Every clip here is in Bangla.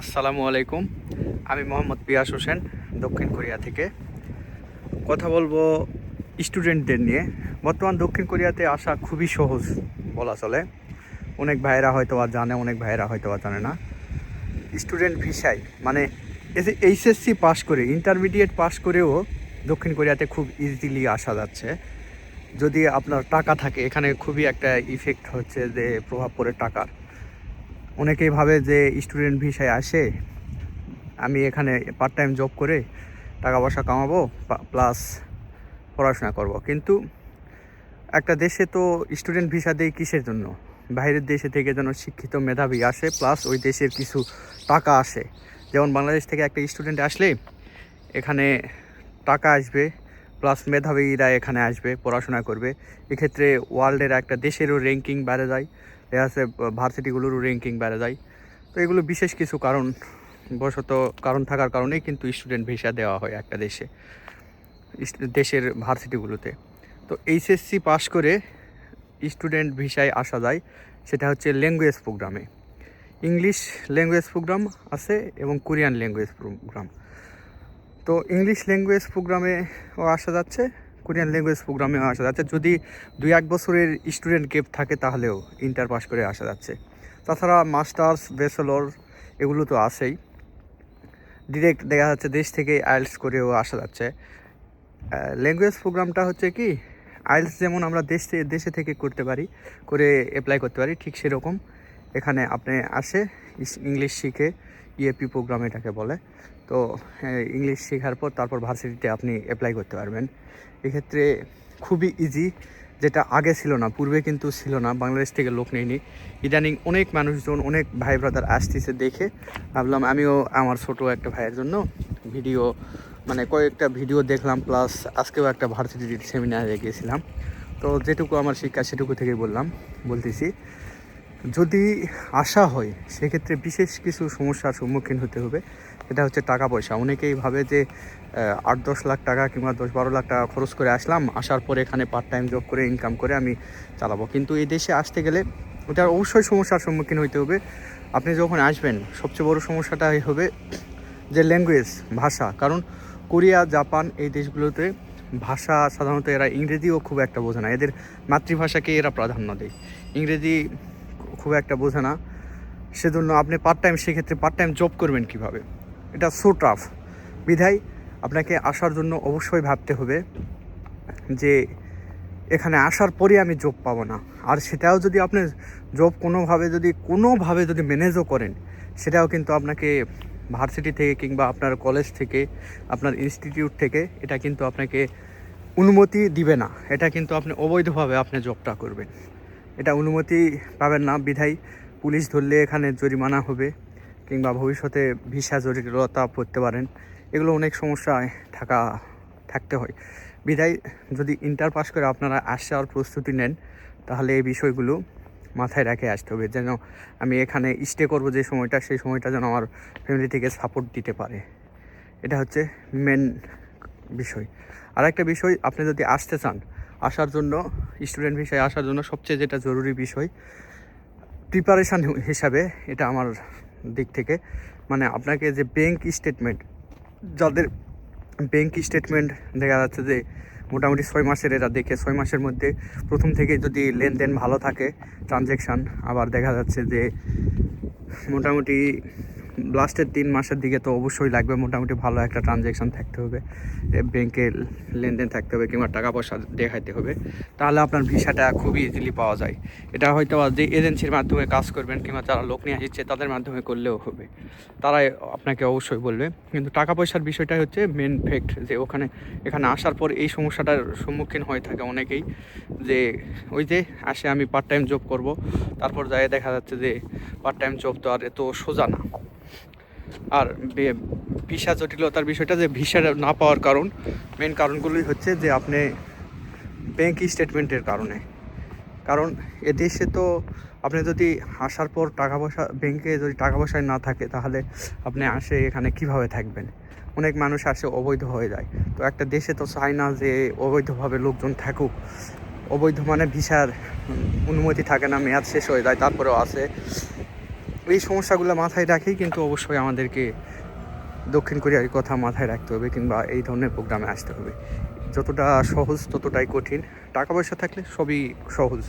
আসসালামু আলাইকুম। আমি মোহাম্মদ পিয়াস হোসেন, দক্ষিণ কোরিয়া থেকে। কথা বলব স্টুডেন্টদের নিয়ে। বর্তমান দক্ষিণ কোরিয়াতে আসা খুবই সহজ বলা চলে। অনেক ভাইয়েরা হয়তো আর জানে, অনেক ভাইয়েরা হয়তো আর জানে না। স্টুডেন্ট ভিসায় মানে এইচএসসি পাস করে, ইন্টারমিডিয়েট পাস করেও দক্ষিণ কোরিয়াতে খুব ইজিলি আসা যাচ্ছে। যদি আপনার টাকা থাকে, এখানে খুবই একটা ইফেক্ট হচ্ছে যে প্রভাব পড়ে টাকার। অনেকেই ভাবে যে স্টুডেন্ট ভিসায় আসে, আমি এখানে পার্ট টাইম জব করে টাকা পয়সা কামাবো প্লাস পড়াশোনা করব। কিন্তু একটা দেশে তো স্টুডেন্ট ভিসা দেয় কিসের জন্য? বাইরের দেশে থেকে যেন শিক্ষিত মেধাবী আসে প্লাস ওই দেশের কিছু টাকা আসে। যেমন বাংলাদেশ থেকে একটা স্টুডেন্ট আসলে এখানে টাকা আসবে প্লাস মেধাবীরা এখানে আসবে, পড়াশোনা করবে। এক্ষেত্রে ওয়ার্ল্ডের একটা দেশেরও র্যাঙ্কিং বেড়ে যায়। দেখা যাচ্ছে ভার্সিটিগুলোরও র্যাঙ্কিং বেড়ে যায়। তো এগুলো বিশেষ কিছু কারণ, বশত কারণ থাকার কারণেই কিন্তু স্টুডেন্ট ভিসা দেওয়া হয় একটা দেশে দেশের ভার্সিটিগুলোতে। তো এইচএসসি পাশ করে স্টুডেন্ট ভিসায় আসা যায়, সেটা হচ্ছে ল্যাঙ্গুয়েজ প্রোগ্রামে ইংলিশ ল্যাঙ্গুয়েজ প্রোগ্রাম আছে এবং কোরিয়ান ল্যাঙ্গুয়েজ প্রোগ্রাম তো ইংলিশ ল্যাঙ্গুয়েজ প্রোগ্রামেও আসা যাচ্ছে কোরিয়ান ল্যাঙ্গুয়েজ প্রোগ্রামেও আসা যাচ্ছে। যদি দুই এক বছরের স্টুডেন্ট গেপ থাকে তাহলেও ইন্টার পাস করে আসা যাচ্ছে। তাছাড়া মাস্টার্স, ব্যাচেলর এগুলো তো আছেই। ডিরেক্ট দেখা যাচ্ছে দেশ থেকে আইএলস করেও আসা যাচ্ছে। ল্যাঙ্গুয়েজ প্রোগ্রামটা হচ্ছে কি আইএলস যেমন আমরা দেশ দেশে থেকে করতে পারি, করে অ্যাপ্লাই করতে পারি, ঠিক সেরকম। এখানে আপনি আসে ইংলিশ শিখে ইএপি প্রোগ্রাম এটাকে বলে। তো ইংলিশ শেখার পর তারপর ভার্সিটিতে আপনি অ্যাপ্লাই করতে পারবেন। এক্ষেত্রে খুবই ইজি যেটা আগে ছিল না, পূর্বে কিন্তু ছিল না, বাংলাদেশ থেকে লোক নেয়নি। ইদানিং অনেক মানুষজন, অনেক ভাই ব্রাদার আসতেছে দেখে। ভাবলাম আমিও আমার ছোট একটা ভাইয়ের জন্য ভিডিও মানে কয়েকটা ভিডিও দেখলাম প্লাস আজকেও একটা ভার্সিটির সেমিনারে গিয়েছিলাম তো যেটুকু আমার শিক্ষা সেটুকু থেকে বললাম, বলতেছি। যদি আসা হয়, সেক্ষেত্রে বিশেষ কিছু সমস্যার সম্মুখীন হতে হবে। সেটা হচ্ছে টাকা পয়সা। অনেকেই ভাবে যে আট দশ লাখ টাকা কিংবা দশ বারো লাখ টাকা খরচ করে আসলাম, আসার পরে এখানে পার্ট টাইম জব করে ইনকাম করে আমি চালাবো। কিন্তু এই দেশে আসতে গেলে ওটার অবশ্যই সমস্যার সম্মুখীন হতে হবে। আপনি যখন আসবেন, সবচেয়ে বড় সমস্যাটাই হবে যে ল্যাঙ্গুয়েজ ভাষা। কারণ কোরিয়া, জাপান এই দেশগুলোতে ভাষা সাধারণত এরা ইংরেজিও খুব একটা বোঝে না। এদের মাতৃভাষাকে এরা প্রাধান্য দেয়। ইংরেজি খুব একটা বোঝে না। সেজন্য আপনি পার্ট টাইম সেক্ষেত্রে পার্ট টাইম জব করবেন কীভাবে? এটা সো টাফ বিধায় আপনাকে আসার জন্য অবশ্যই ভাবতে হবে যে এখানে আসার পরে আমি জব পাবো না। আর সেটাও যদি আপনি জব কোনোভাবে যদি কোনোভাবে যদি ম্যানেজও করেন, সেটাও কিন্তু আপনাকে ভার্সিটি থেকে কিংবা আপনার কলেজ থেকে, আপনার ইনস্টিটিউট থেকে এটা কিন্তু আপনাকে অনুমতি দিবে না। এটা কিন্তু আপনি অবৈধভাবে আপনি জবটা করবেন। এটা অনুমতি পাবেন না। বিধায় পুলিশ ধরলে এখানে জরিমানা হবে কিংবা ভবিষ্যতে ভিসা জটিলতা পড়তে পারেন। এগুলো অনেক সমস্যায় থাকা, থাকতে হয়। বিধায় যদি ইন্টার পাস করে আপনারা আসার প্রস্তুতি নেন, তাহলে এই বিষয়গুলো মাথায় রেখে আসতে হবে। যেন আমি এখানে স্টে করব যে সময়টা, সেই সময়টা যেন আমার ফ্যামিলি থেকে সাপোর্ট দিতে পারে। এটা হচ্ছে মেন বিষয়। আর একটা বিষয়, আপনি যদি আসতে চান, আসার জন্য স্টুডেন্ট ভিসায় আসার জন্য সবচেয়ে যেটা জরুরি বিষয় প্রিপারেশান হিসাবে এটা আমার দিক থেকে। মানে আপনাকে যে ব্যাংক স্টেটমেন্ট যাদের ব্যাংক স্টেটমেন্ট দেখা যাচ্ছে যে মোটামুটি ছয় মাসের এরা দেখে ছয় মাসের মধ্যে প্রথম থেকে যদি লেনদেন ভালো থাকে ট্রানজ্যাকশান আবার দেখা যাচ্ছে যে মোটামুটি লাস্টের তিন মাসের দিকে তো অবশ্যই লাগবে। মোটামুটি ভালো একটা ট্রানজ্যাকশান থাকতে হবে। ব্যাংকে লেনদেন থাকতে হবে কিংবা টাকা পয়সা দেখাইতে হবে। তাহলে আপনার ভিসাটা খুবই ইজিলি পাওয়া যায়। এটা হয়তো যে এজেন্সির মাধ্যমে কাজ করবেন কিংবা যারা লোক নিয়ে আসছে, তাদের মাধ্যমে করলেও হবে। তারাই আপনাকে অবশ্যই বলবে। কিন্তু টাকা পয়সার বিষয়টাই হচ্ছে মেন ফ্যাক্ট যে ওখানে, এখানে আসার পর এই সমস্যাটার সম্মুখীন হয়ে থাকে অনেকেই। যে ওই যে আসে, আমি পার্ট টাইম জব করব। তারপর যায় দেখা যাচ্ছে যে পার্ট টাইম জব তো আর এত সোজা না। আর ভিসা জটিলতার বিষয়টা যে ভিসা না পাওয়ার কারণ মেন কারণগুলোই হচ্ছে যে আপনি ব্যাংক স্টেটমেন্টের কারণে। কারণ এদেশে তো আপনি যদি আসার পর টাকা পয়সা ব্যাংকে যদি টাকা পয়সায় না থাকে, তাহলে আপনি আসে এখানে কীভাবে থাকবেন? অনেক মানুষ আসে অবৈধ হয়ে যায়। তো একটা দেশে তো চায় না যে অবৈধভাবে লোকজন থাকুক। অবৈধ মানে ভিসার অনুমতি থাকে না, মেয়াদ শেষ হয়ে যায়, তারপরেও আসে। এই সমস্যাগুলো মাথায় রাখেই কিন্তু অবশ্যই আমাদেরকে দক্ষিণ কোরিয়ার কথা মাথায় রাখতে হবে কিংবা এই ধরনের প্রোগ্রামে আসতে হবে। যতটা সহজ, ততটাই কঠিন। টাকা পয়সা থাকলে সবই সহজ।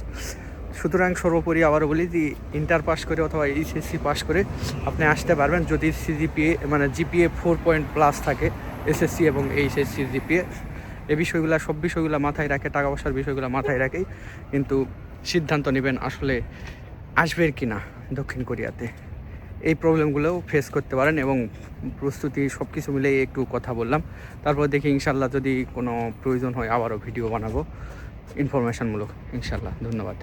সুতরাং সর্বোপরি আবারও বলি যে, ইন্টার পাস করে অথবা এইচএসসি পাস করে আপনি আসতে পারবেন যদি সিজিপিএ মানে জিপিএ ফোর পয়েন্ট প্লাস থাকে, এসএসসি এবং এইচএসসি জিপিএ। এই বিষয়গুলো, সব বিষয়গুলো মাথায় রাখে টাকা পয়সার বিষয়গুলো মাথায় রাখেই কিন্তু সিদ্ধান্ত নেবেন আসলে আসবেন কি না দক্ষিণ কোরিয়াতে। এই প্রবলেমগুলোও ফেস করতে পারেন এবং প্রস্তুতি সব কিছু মিলেই একটু কথা বললাম। তারপর দেখি ইনশাল্লাহ যদি কোনো প্রয়োজন হয় আবারও ভিডিও বানাবো। ইনফরমেশানমূলক ইনশাল্লাহ ধন্যবাদ।